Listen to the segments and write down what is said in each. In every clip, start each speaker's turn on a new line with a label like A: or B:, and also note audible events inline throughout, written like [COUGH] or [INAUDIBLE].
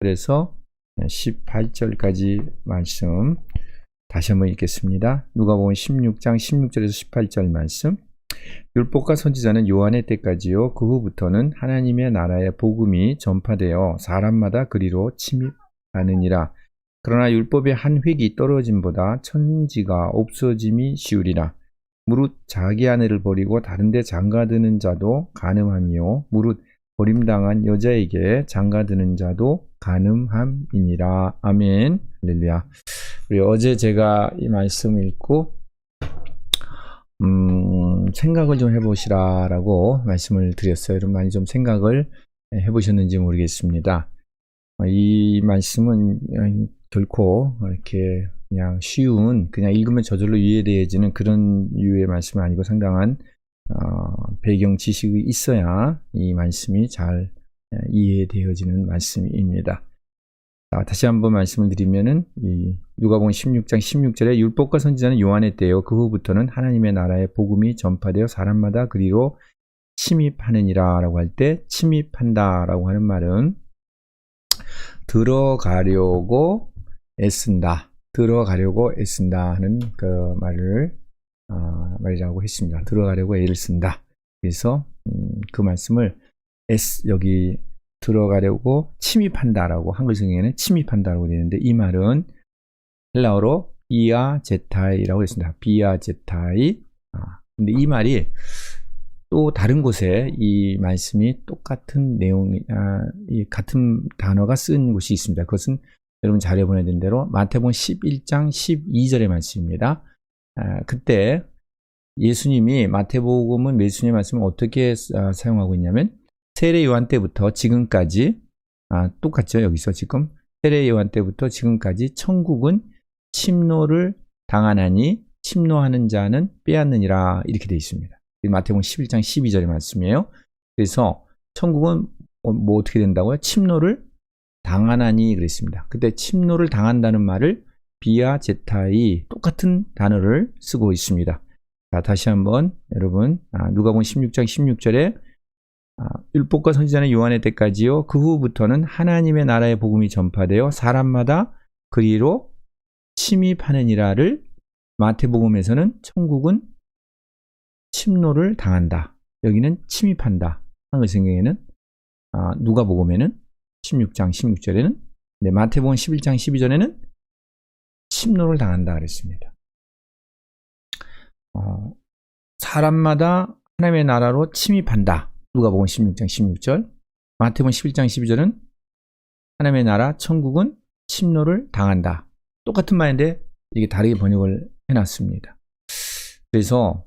A: 그래서 18절까지 말씀 다시 한번 읽겠습니다. 누가복음 16장 16절에서 18절 말씀. 율법과 선지자는 요한의 때까지요. 그 후부터는 하나님의 나라의 복음이 전파되어 사람마다 그리로 침입하느니라. 그러나 율법의 한 획이 떨어짐보다 천지가 없어짐이 쉬우리라. 무릇 자기 아내를 버리고 다른데 장가드는 자도 가늠함이요. 무릇 버림당한 여자에게 장가드는 자도 가늠함이니라. 아멘. 할렐루야. 우리 어제 제가 이 말씀을 읽고 음, 생각을 좀 해보시라라고 말씀을 드렸어요. 여러분 많이 좀 생각을 해보셨는지 모르겠습니다. 어, 이 말씀은 결코 이렇게 그냥 쉬운 그냥 읽으면 저절로 이해되어지는 그런 유의 말씀은 아니고 상당한 어, 배경 지식이 있어야 이 말씀이 잘 이해되어지는 말씀입니다. 자, 다시 한번 말씀을 드리면은 이 누가복음 16장 16절에 율법과 선지자는 요한의 때요 그 후부터는 하나님의 나라의 복음이 전파되어 사람마다 그리로 침입하느니라라고 할 때 침입한다라고 하는 말은 들어가려고 애쓴다. 들어가려고 애쓴다 하는 그 말을 어, 말이라고 했습니다. 들어가려고 애를 쓴다. 그래서 음, 그 말씀을 S 여기 들어가려고 침입한다라고 한글 성경에는 침입한다라고 되는데 이 말은 헬라어로 비아 제타이라고 했습니다. 비아 제타이. 아, 근데 이 말이 또 다른 곳에 이 말씀이 똑같은 내용이 아, 이 같은 단어가 쓴 곳이 있습니다. 그것은 여러분 자료 보내드린 대로 마태복음 11장 12절의 말씀입니다. 아, 그때 예수님이 마태복음은 예수님의 말씀을 어떻게 아, 사용하고 있냐면 세례 요한 때부터 지금까지 아, 똑같죠 여기서 지금 세례 요한 때부터 지금까지 천국은 침노를 당하나니 침노하는 자는 빼앗느니라 이렇게 되어 있습니다. 마태복음 11장 12절의 말씀이에요. 그래서 천국은 뭐 어떻게 된다고요? 침노를 당하나니 그랬습니다. 그때 침노를 당한다는 말을 비아 제타이 똑같은 단어를 쓰고 있습니다. 자, 다시 한번 여러분 아, 누가복음 16장 16절에 아, 율법과 선지자는 요한의 때까지요. 그 후부터는 하나님의 나라의 복음이 전파되어 사람마다 그리로 침입하느니라를 마태복음에서는 천국은 침노를 당한다. 여기는 침입한다. 한글 성경에는 아, 누가복음에는 16장 16절에는 네, 마태복음 11장 12절에는 침노를 당한다 그랬습니다. 어, 사람마다 하나님의 나라로 침입한다. 누가복음 16장 16절, 마태복음 11장 12절은 하나님의 나라 천국은 침노를 당한다. 똑같은 말인데 이게 다르게 번역을 해놨습니다. 그래서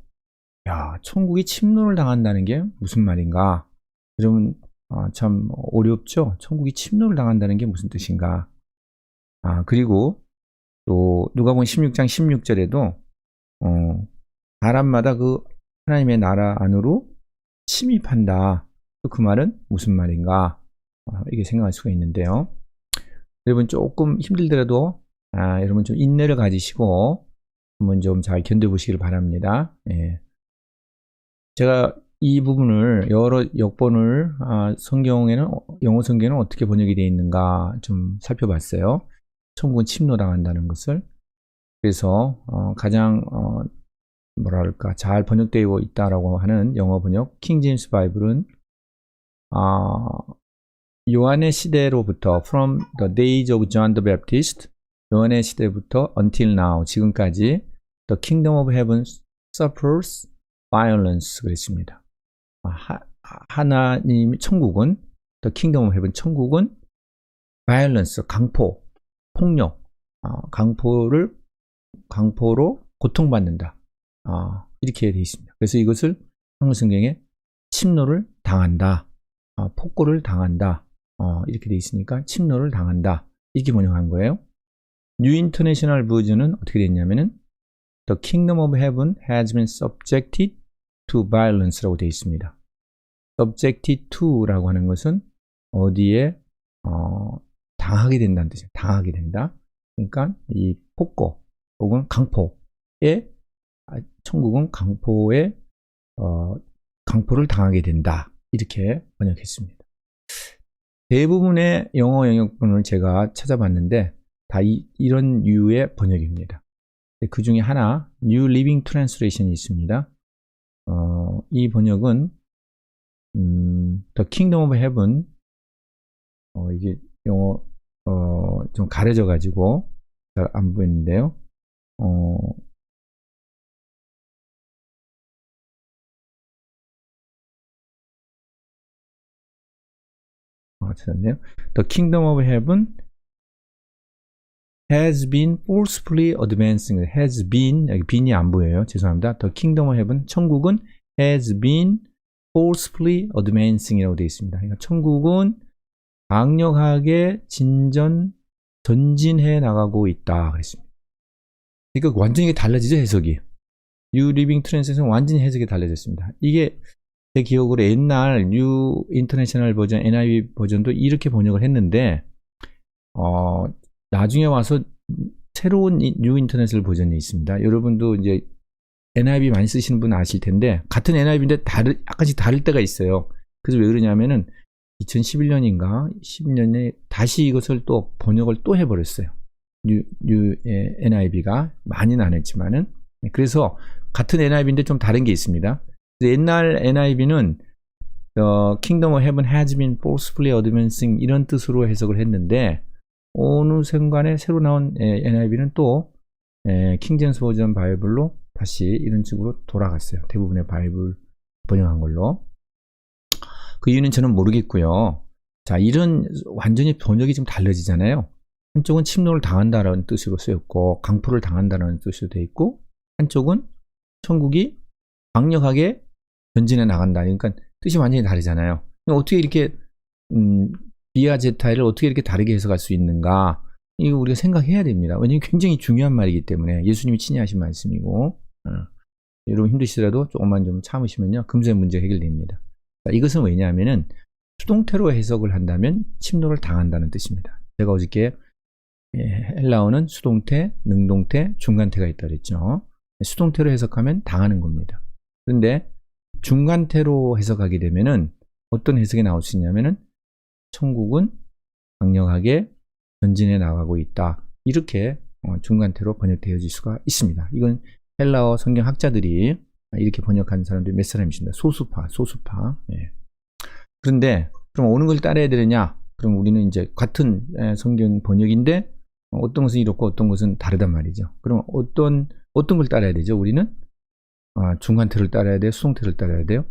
A: 야 천국이 침노를 당한다는 게 무슨 말인가? 여러분 아, 참 어렵죠. 천국이 침노를 당한다는 게 무슨 뜻인가? 아 그리고 또 누가복음 16장 16절에도 어, 사람마다 그 하나님의 나라 안으로 침입한다. 그 말은 무슨 말인가? 아, 이게 생각할 수가 있는데요. 여러분 조금 힘들더라도 아, 여러분 좀 인내를 가지시고 한번 좀 잘 견뎌보시길 바랍니다. 예. 제가 이 부분을 여러 역본을 아, 성경에는 영어 성경에는 어떻게 번역이 되어 있는가 좀 살펴봤어요. 천국은 침노당한다는 것을 그래서 어, 가장 어, 뭐랄까 잘 번역되어 있다라고 하는 영어 번역 킹 제임스 바이블은 아, 요한의 시대로부터 from the days of John the Baptist 요한의 시대부터 until now 지금까지 the kingdom of heaven suffers violence 그랬습니다. 하, 하나님 천국은 the kingdom of heaven 천국은 violence 강포 폭력 어, 강포를 강포로 고통받는다. 어, 이렇게 되어 있습니다. 그래서 이것을 성경에 침노를 당한다, 어, 폭고를 당한다, 어, 이렇게 되어 있으니까 침노를 당한다 이렇게 번역한 거예요. 뉴 인터내셔널 버전은 어떻게 됐냐면은 The kingdom of heaven has been subjected to violence라고 되어 있습니다. subjected to라고 하는 것은 어디에 어, 당하게 된다는 뜻이에요. 당하게 된다. 그러니까 이 폭고 혹은 강포에 아, 천국은 강포에 어, 강포를 당하게 된다. 이렇게 번역했습니다. 대부분의 영어 영역본을 제가 찾아봤는데 다 이, 이런 류의 번역입니다. 그 중에 하나 New Living Translation이 있습니다. 어, 이 번역은 음, The Kingdom of Heaven 어, 이게 영어 어, 좀 가려져 가지고 잘 안 보이는데요. 어, 아, 찾았네요. The Kingdom of Heaven has been forcefully advancing. has been 여기 been이 안 보여요. 죄송합니다. The Kingdom of Heaven 천국은 has been forcefully advancing이라고 되어 있습니다. 그러니까 천국은 강력하게 진전 전진해 나가고 있다 그랬습니다. 그러니까 완전히 달라지죠 해석이. New Living Translation 완전히 해석이 달라졌습니다. 이게 제 기억으로 옛날 뉴 인터내셔널 버전, NIV 버전도 이렇게 번역을 했는데, 어, 나중에 와서 새로운 뉴 인터내셔널 버전이 있습니다. 여러분도 이제 NIV 많이 쓰시는 분 아실 텐데, 같은 NIV인데 다르, 약간씩 다를 때가 있어요. 그래서 왜 그러냐면은, 2011년인가 10년에 다시 이것을 또 번역을 또 해버렸어요. 뉴, 뉴 예, NIV가 많이는 안 했지만은 그래서 같은 NIV인데 좀 다른 게 있습니다. 옛날 NIV는 어, Kingdom of Heaven has been forcefully advancing 이런 뜻으로 해석을 했는데 어느 순간에 새로 나온 예, NIV는 또 예, 킹제임스 버전 바이블로 다시 이런 식으로 돌아갔어요. 대부분의 바이블 번역한 걸로. 그 이유는 저는 모르겠고요. 자, 이런 완전히 번역이 좀 달라지잖아요. 한쪽은 침노를 당한다라는 뜻으로 쓰였고 강포를 당한다는 뜻으로 되어 있고 한쪽은 천국이 강력하게 전진해 나간다. 그러니까 뜻이 완전히 다르잖아요. 어떻게 이렇게 음, 비아 제타를 어떻게 이렇게 다르게 해석할 수 있는가? 이거 우리가 생각해야 됩니다. 왜냐하면 굉장히 중요한 말이기 때문에 예수님이 친히 하신 말씀이고 어. 여러분 힘드시더라도 조금만 좀 참으시면요 금세 문제 해결됩니다. 이것은 왜냐하면은 수동태로 해석을 한다면 침노를 당한다는 뜻입니다. 제가 어저께 예, 헬라어는 수동태, 능동태, 중간태가 있다 그랬죠. 수동태로 해석하면 당하는 겁니다. 그런데 중간태로 해석하게 되면은 어떤 해석이 나올 수 있냐면은 천국은 강력하게 전진해 나가고 있다. 이렇게 어, 중간태로 번역되어질 수가 있습니다. 이건 헬라어 성경 학자들이 이렇게 번역한 사람들이 몇 사람이십니다. 소수파, 소수파. 예. 그런데 그럼 어느 걸 따라야 되느냐? 그럼 우리는 이제 같은 성경 번역인데 어떤 것은 이렇고 어떤 것은 다르단 말이죠. 그럼 어떤 어떤 걸 따라야 되죠? 우리는 아, 중간태를 따라야 돼요, 수동태를 따라야 돼요.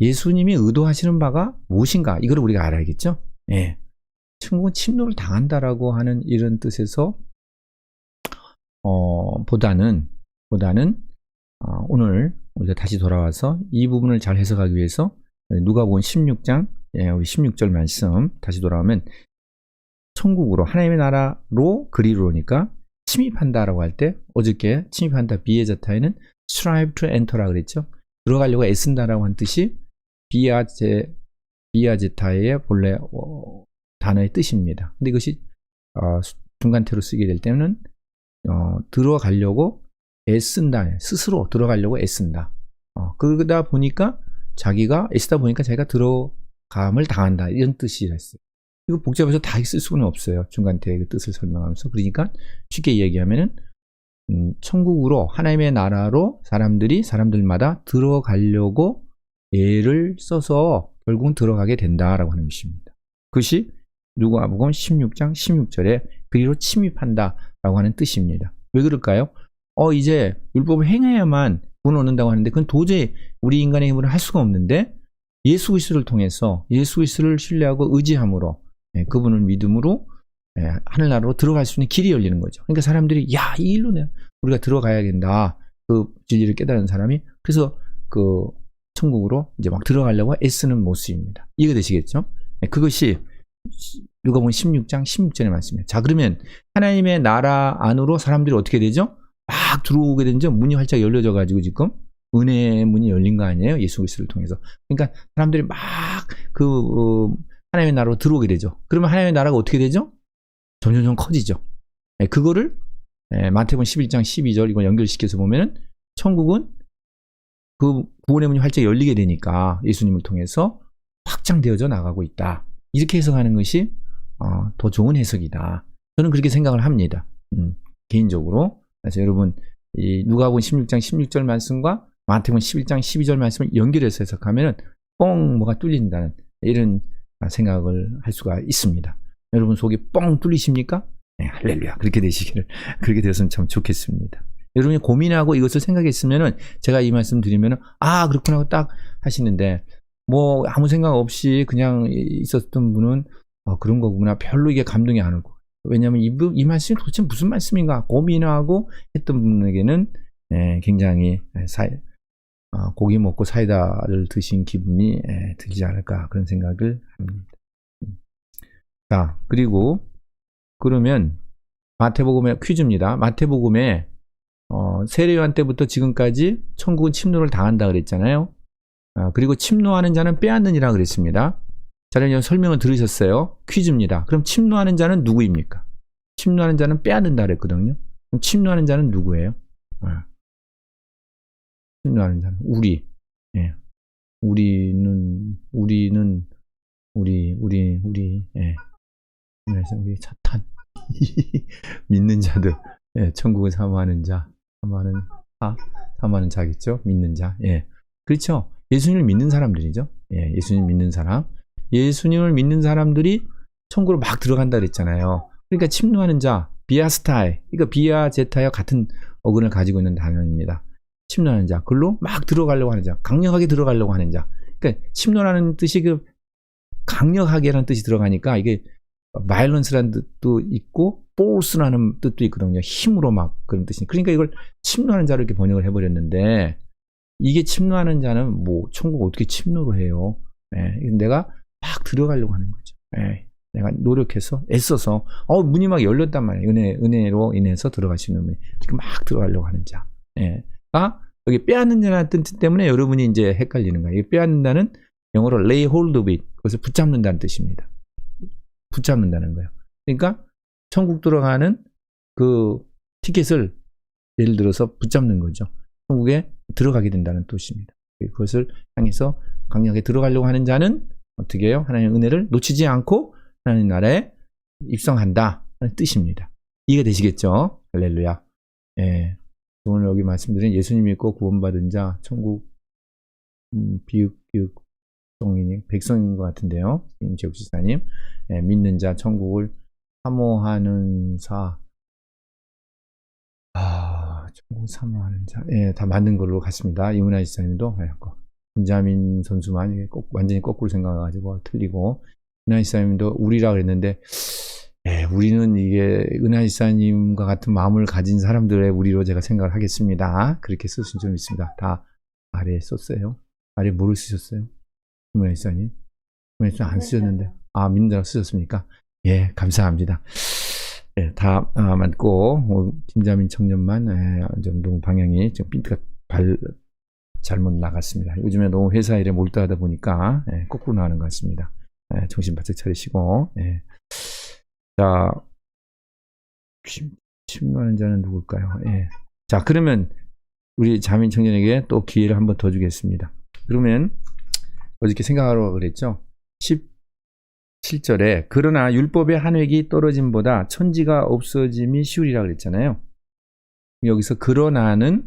A: 예수님이 의도하시는 바가 무엇인가? 이걸 우리가 알아야겠죠. 예. 천국은 침노를 당한다라고 하는 이런 뜻에서 어, 보다는 보다는 어, 오늘 우리가 다시 돌아와서 이 부분을 잘 해석하기 위해서 누가복음 16장 예, 우리 16절 말씀 다시 돌아오면 천국으로 하나님의 나라로 그리로니까 침입한다라고 할 때 어저께 침입한다 비에자타에는 strive to enter라 그랬죠. 들어가려고 애쓴다라고 한 뜻이 비아제 비아제타의 본래 어, 단어의 뜻입니다. 근데 이것이 어, 중간태로 쓰게 될 때는 어, 들어가려고 애쓴다 스스로 들어가려고 애쓴다. 어, 그러다 보니까 자기가 애쓰다 보니까 자기가 들어감을 당한다 이런 뜻이랬어요. 이거 복잡해서 다 쓸 수는 없어요. 중간태의 그 뜻을 설명하면서 그러니까 쉽게 이야기하면은 음, 천국으로 하나님의 나라로 사람들이 사람들마다 들어가려고 애를 써서 결국은 들어가게 된다라고 하는 것입니다. 그것이 누가복음 16장 16절에 그리로 침입한다라고 하는 뜻입니다. 왜 그럴까요? 어 이제 율법을 행해야만 구원 얻는다고 하는데 그건 도저히 우리 인간의 힘으로 할 수가 없는데 예수 그리스도를 통해서 예수 그리스도를 신뢰하고 의지함으로 예, 그분을 믿음으로 예, 하늘나라로 들어갈 수 있는 길이 열리는 거죠. 그러니까 사람들이 야, 이 일로 내 우리가 들어가야 된다. 그 진리를 깨달은 사람이 그래서 그 천국으로 이제 막 들어가려고 애쓰는 모습입니다. 이해가 되시겠죠? 예, 그것이 누가복음 16장 16절의 말씀이에요. 자, 그러면 하나님의 나라 안으로 사람들이 어떻게 되죠? 막 들어오게 되죠. 문이 활짝 열려져 가지고 지금 은혜의 문이 열린 거 아니에요? 예수 그리스도를 통해서. 그러니까 사람들이 막그 어, 하나님의 나라로 들어오게 되죠. 그러면 하나님의 나라가 어떻게 되죠? 점점 점 커지죠. 네, 그거를 네, 마태복음 11장 12절 이걸 연결시켜서 보면은 천국은 그 구원의 문이 활짝 열리게 되니까 예수님을 통해서 확장되어져 나가고 있다. 이렇게 해석하는 것이 어, 더 좋은 해석이다. 저는 그렇게 생각을 합니다. 음, 개인적으로. 그래서 여러분 이 누가복음 16장 16절 말씀과 마태복음 11장 12절 말씀을 연결해서 해석하면은 뻥 뭐가 뚫린다는 이런 생각을 할 수가 있습니다. 여러분 속이 뻥 뚫리십니까? 네, 할렐루야. 그렇게 되시기를 그렇게 되었으면 참 좋겠습니다. 여러분이 고민하고 이것을 생각했으면은 제가 이 말씀 드리면은 아 그렇구나 하고 딱 하시는데 뭐 아무 생각 없이 그냥 있었던 분은 아, 그런 거구나 별로 이게 감동이 안 올 거예요. 왜냐하면 이, 말씀이 도대체 무슨 말씀인가 고민하고 했던 분에게는 예, 굉장히 예, 사, 아, 고기 먹고 사이다를 드신 기분이 예, 들지 않을까 그런 생각을 합니다. 음. 자 그리고 그러면 마태복음의 퀴즈입니다. 마태복음에 어, 세례요한 때부터 지금까지 천국은 침노를 당한다 그랬잖아요. 아, 그리고 침노하는 자는 빼앗느니라 그랬습니다. 자, 그럼 설명을 들으셨어요. 퀴즈입니다. 그럼 침노하는 자는 누구입니까? 침노하는 자는 빼앗는다 그랬거든요. 그럼 침노하는 자는 누구예요? 아. 침노하는 자는 우리. 예. 우리는 우리는 우리 우리 우리 예. 그래서 우리 차탄 [LAUGHS] 믿는 자들 예, 천국을 사모하는 자 사모하는 자 사모하는 자겠죠 믿는 자 예. 그렇죠 예수님을 믿는 사람들이죠 예, 예수님 믿는 사람 예수님을 믿는 사람들이 천국으로 막 들어간다 그랬잖아요 그러니까 침노하는 자 비아스타이 그러니까 비아 제타와 같은 어근을 가지고 있는 단어입니다 침노하는 자 글로 막 들어가려고 하는 자 강력하게 들어가려고 하는 자 그러니까 침노라는 뜻이 그 강력하게라는 뜻이 들어가니까 이게 바이런스라는 뜻도 있고 포스라는 뜻도 있거든요. 힘으로 막 그런 뜻이. 그러니까 이걸 침노하는 자로 이렇게 번역을 해버렸는데 이게 침노하는 자는 뭐 천국 어떻게 침노를 해요? 예, 이건 내가 막 들어가려고 하는 거죠. 예, 내가 노력해서 애써서 어 문이 막 열렸단 말이에요. 은혜 은혜로 인해서 있는 문이 이렇게 막 들어가려고 하는 자. 예, 가 여기 빼앗는 자라는 뜻 때문에 여러분이 이제 헷갈리는 거예요. 이 빼앗는다는 영어로 lay hold of it 그것을 붙잡는다는 뜻입니다. 붙잡는다는 거예요. 그러니까 천국 들어가는 그 티켓을 예를 들어서 붙잡는 거죠. 천국에 들어가게 된다는 뜻입니다. 그것을 향해서 강력하게 들어가려고 하는 자는 어떻게 해요? 하나님의 은혜를 놓치지 않고 하나님 나라에 입성한다 하는 뜻입니다. 이해가 되시겠죠? 할렐루야. 예. 오늘 여기 말씀드린 예수님 믿고 구원받은 자 천국 음, 비읍 비읍 성인이 백성인 것 같은데요. 임재욱 지사님 예, 믿는 자 천국을 사모하는 사. 아, 천국 사모하는 자. 예, 다 맞는 걸로 같습니다. 이문아 지사님도 하였고. 김자민 선수만 꼭 완전히 거꾸로 생각해가지고 틀리고. 은하 지사님도 우리라 그랬는데, 예, 우리는 이게 은하 지사님과 같은 마음을 가진 사람들의 우리로 제가 생각을 하겠습니다. 그렇게 쓰신 점 있습니다. 다 아래에 썼어요. 아래 뭐를 쓰셨어요? 이문아 지사님? 이문아 지사님 안 쓰셨는데. 아, 민다라고 쓰셨습니까? 예, 감사합니다. 예, 다 아, 맞고 어, 김자민 청년만 예, 좀 너무 방향이 좀 핀트가 발 잘못 나갔습니다. 요즘에 너무 회사 일에 몰두하다 보니까 예, 거꾸로 나가는 것 같습니다. 예, 정신 바짝 차리시고 예. 자 침- 침노하는 자는 누굴까요? 예. 자 그러면 우리 자민 청년에게 또 기회를 한번 더 주겠습니다. 그러면 어저께 생각하라고 그랬죠? 17절에 그러나 율법의 한 획이 떨어짐보다 천지가 없어짐이 쉬우리라 그랬잖아요. 여기서 그러나는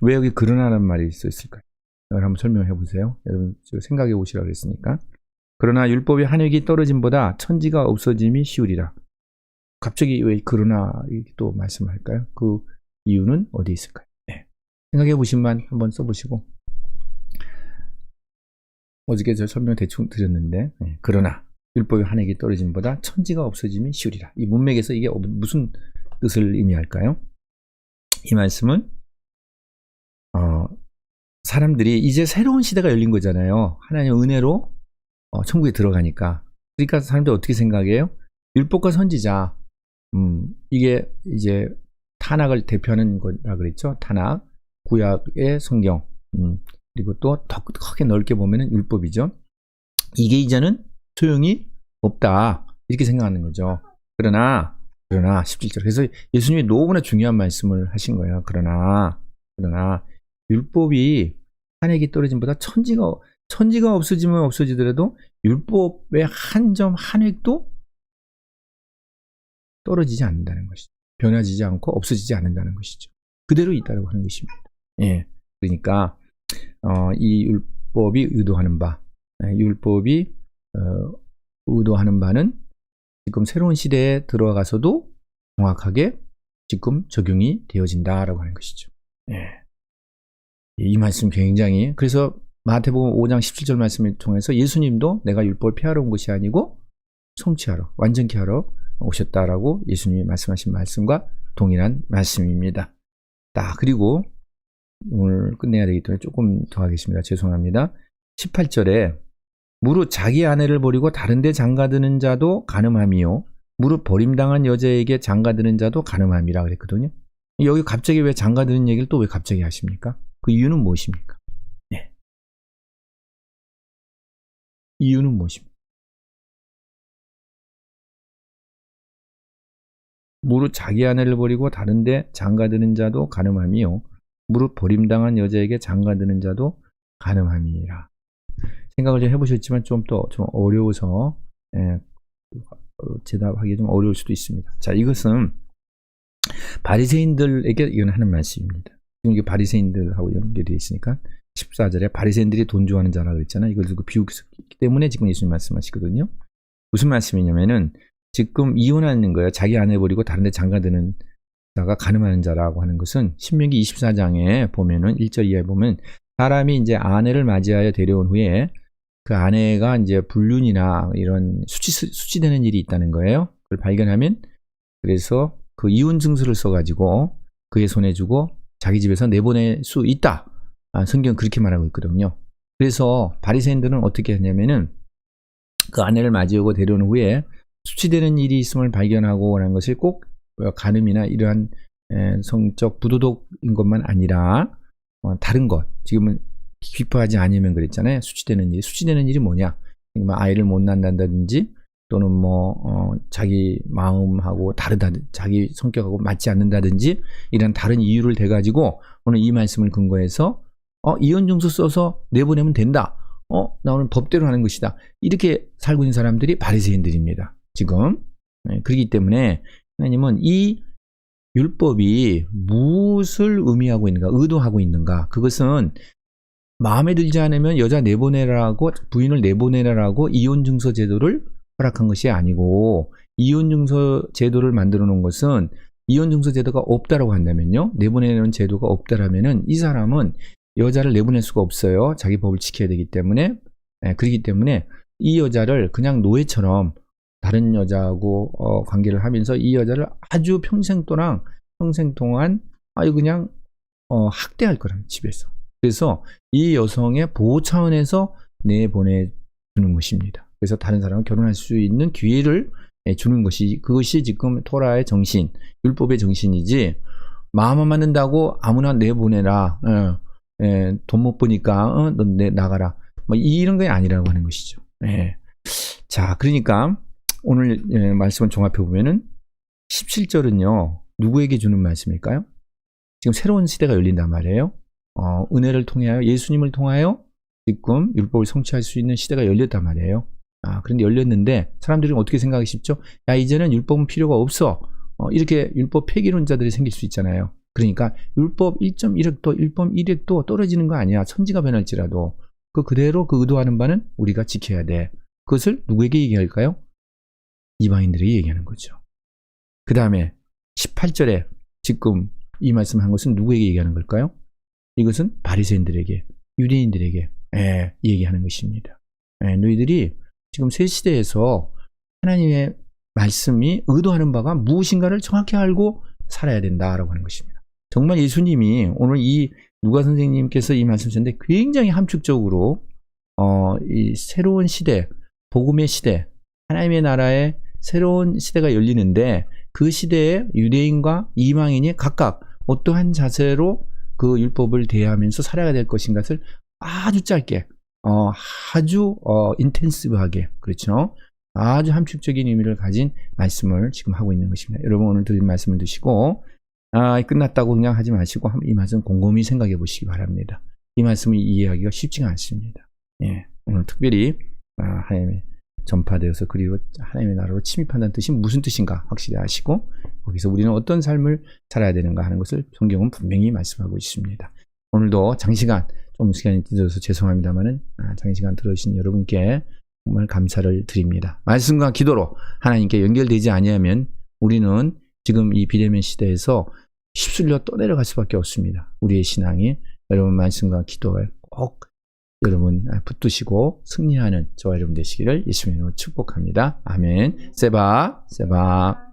A: 왜 여기 그러나라는 말이 써 있을까요? 여러분 한번 설명해 보세요. 여러분 생각해 보시라 그랬으니까. 그러나 율법의 한 획이 떨어짐보다 천지가 없어짐이 쉬우리라. 갑자기 왜 그러나 또 말씀할까요? 그 이유는 어디 있을까요? 네. 생각해 보신만 한번 써보시고 어저께 저 설명 대충 드렸는데 네. 그러나 율법의 한 획이 떨어짐보다 천지가 없어짐이 쉬우리라. 이 문맥에서 이게 어- 무슨 뜻을 의미할까요? 이 말씀은 어, 사람들이 이제 새로운 시대가 열린 거잖아요. 하나님의 은혜로 어, 천국에 들어가니까. 그러니까 사람들이 어떻게 생각해요? 율법과 선지자. 음, 이게 이제 탄악을 대표하는 거라 그랬죠. 탄악, 구약의 성경. 음, 그리고 또 더 크게 넓게 보면은 율법이죠. 이게 이제는 소용이 없다. 이렇게 생각하는 거죠. 그러나, 그러나, 17절. 그래서 예수님이 너무나 중요한 말씀을 하신 거예요. 그러나, 그러나, 율법이 한 획이 떨어짐보다 천지가 천지가 없어지면 없어지더라도 율법의 한 점 한 획도 떨어지지 않는다는 것이죠. 변화지지 않고 없어지지 않는다는 것이죠. 그대로 있다고 하는 것입니다. 예. 그러니까 어, 이 율법이 의도하는 바, 예, 율법이 어, 의도하는 바는 지금 새로운 시대에 들어가서도 정확하게 지금 적용이 되어진다라고 하는 것이죠. 예. 이 말씀 굉장히 그래서 마태복음 5장 17절 말씀을 통해서 예수님도 내가 율법을 폐하러 온 것이 아니고 성취하러 완전케 하러 오셨다라고 예수님이 말씀하신 말씀과 동일한 말씀입니다. 자, 그리고 오늘 끝내야 되기 때문에 조금 더 하겠습니다. 죄송합니다. 18절에 무릇 자기 아내를 버리고 다른 데 장가드는 자도 가늠함이요 무릇 버림당한 여자에게 장가드는 자도 가늠함이라 그랬거든요. 여기 갑자기 왜 장가드는 얘기를 또 왜 갑자기 하십니까? 그 이유는 무엇입니까? 네. 이유는 무엇입니까? 무릇 자기 아내를 버리고 다른데 장가드는 자도 가늠함이요 무릇 버림당한 여자에게 장가드는 자도 가늠함이라. 생각을 좀 해보셨지만 좀더좀 어려워서 예, 어, 대답하기 좀 어려울 수도 있습니다. 자, 이것은 바리새인들에게 이건 하는 말씀입니다. 지금 이게 바리새인들하고 연결되어 있으니까 14절에 바리새인들이 돈 좋아하는 자라 그랬잖아요. 이걸 두고 비우기 때문에 지금 예수님 말씀하시거든요. 무슨 말씀이냐면은 지금 이혼하는 거예요. 자기 아내 버리고 다른 데 장가드는 자가 가늠하는 자라고 하는 것은 신명기 24장에 보면은 1절 이하에 보면 사람이 이제 아내를 맞이하여 데려온 후에 그 아내가 이제 불륜이나 이런 수치 수치되는 일이 있다는 거예요. 그걸 발견하면 그래서 그 이혼 증서를 써 가지고 그의 손에 주고 자기 집에서 내보낼 수 있다. 아, 성경 은 그렇게 말하고 있거든요. 그래서 바리새인들은 어떻게 했냐면은 그 아내를 맞이하고 데려온 후에 수치되는 일이 있음을 발견하고 하는 것을 꼭 간음이나 이러한 에, 성적 부도덕인 것만 아니라 어, 다른 것 지금은 기뻐하지 않으면 그랬잖아요 수치되는 일 수치되는 일이 뭐냐 뭐 아이를 못 낳는다든지 또는 뭐 어, 자기 마음하고 다르다 자기 성격하고 맞지 않는다든지 이런 다른 이유를 대 가지고 오늘 이 말씀을 근거해서 어, 이혼 증서 써서 내보내면 된다. 어, 나 오늘 법대로 하는 것이다. 이렇게 살고 있는 사람들이 바리새인들입니다 지금. 네, 그렇기 때문에 하나님은 이 율법이 무엇을 의미하고 있는가, 의도하고 있는가, 그것은 마음에 들지 않으면 여자 내보내라고, 부인을 내보내라고 이혼 증서 제도를 허락한 것이 아니고, 이혼 증서 제도를 만들어 놓은 것은 이혼 증서 제도가 없다라고 한다면요, 내보내는 제도가 없다라면은 이 사람은 여자를 내보낼 수가 없어요. 자기 법을 지켜야 되기 때문에. 네, 그렇기 때문에 이 여자를 그냥 노예처럼 다른 여자하고 어, 관계를 하면서 이 여자를 아주 평생 동안 평생 동안 아유 그냥 어, 학대할 거라는 집에서 그래서 이 여성의 보호 차원에서 내보내 주는 것입니다. 그래서 다른 사람과 결혼할 수 있는 기회를 예, 주는 것이 그것이 지금 토라의 정신, 율법의 정신이지 마음만 맞는다고 아무나 내보내라. 예, 예, 돈못 버니까 어, 너 내, 나가라. 뭐 이런 게 아니라고 하는 것이죠. 예. 자, 그러니까 오늘 예, 말씀을 종합해 보면은 17절은요. 누구에게 주는 말씀일까요? 지금 새로운 시대가 열린단 말이에요. 어, 은혜를 통하여 예수님을 통하여 지금 율법을 성취할 수 있는 시대가 열렸단 말이에요. 아, 그런데 열렸는데 사람들이 어떻게 생각하기 쉽죠? 야, 이제는 율법은 필요가 없어. 어, 이렇게 율법 폐기론자들이 생길 수 있잖아요. 그러니까 율법 1.1획도, 율법 1획도 떨어지는 거 아니야. 천지가 변할지라도. 그 그대로 그 의도하는 바는 우리가 지켜야 돼. 그것을 누구에게 얘기할까요? 이방인들에게 얘기하는 거죠. 그 다음에 18절에 지금 이 말씀을 한 것은 누구에게 얘기하는 걸까요? 이것은 바리새인들에게, 유대인들에게 예, 얘기하는 것입니다. 예, 너희들이 지금 새 시대에서 하나님의 말씀이 의도하는 바가 무엇인가를 정확히 알고 살아야 된다라고 하는 것입니다. 정말 예수님이 오늘 이 누가 선생님께서 이 말씀 주셨는데 굉장히 함축적으로 어, 이 새로운 시대, 복음의 시대, 하나님의 나라의 새로운 시대가 열리는데 그 시대에 유대인과 이방인이 각각 어떠한 자세로 그 율법을 대하면서 살아야 될 것인 것을 아주 짧게 어, 아주 어, 인텐시브하게 그렇죠. 아주 함축적인 의미를 가진 말씀을 지금 하고 있는 것입니다. 여러분 오늘 드린 말씀을 드시고 아, 끝났다고 그냥 하지 마시고 이 말씀 곰곰이 생각해 보시기 바랍니다. 이 말씀을 이해하기가 쉽지가 않습니다. 예, 오늘 특별히 아, 하나님의 전파되어서 그리고 하나님의 나라로 침입한다는 뜻이 무슨 뜻인가 확실히 아시고 거기서 우리는 어떤 삶을 살아야 되는가 하는 것을 성경은 분명히 말씀하고 있습니다. 오늘도 장시간 좀 시간이 늦어서 죄송합니다만은 아, 장시간 들어주신 여러분께 정말 감사를 드립니다. 말씀과 기도로 하나님께 연결되지 아니하면 우리는 지금 이 비대면 시대에서 휩쓸려 떠내려갈 수밖에 없습니다. 우리의 신앙이 여러분 말씀과 기도에 꼭 여러분 아, 붙드시고 승리하는 저와 여러분 되시기를 예수님으로 축복합니다. 아멘. 세바, 세바.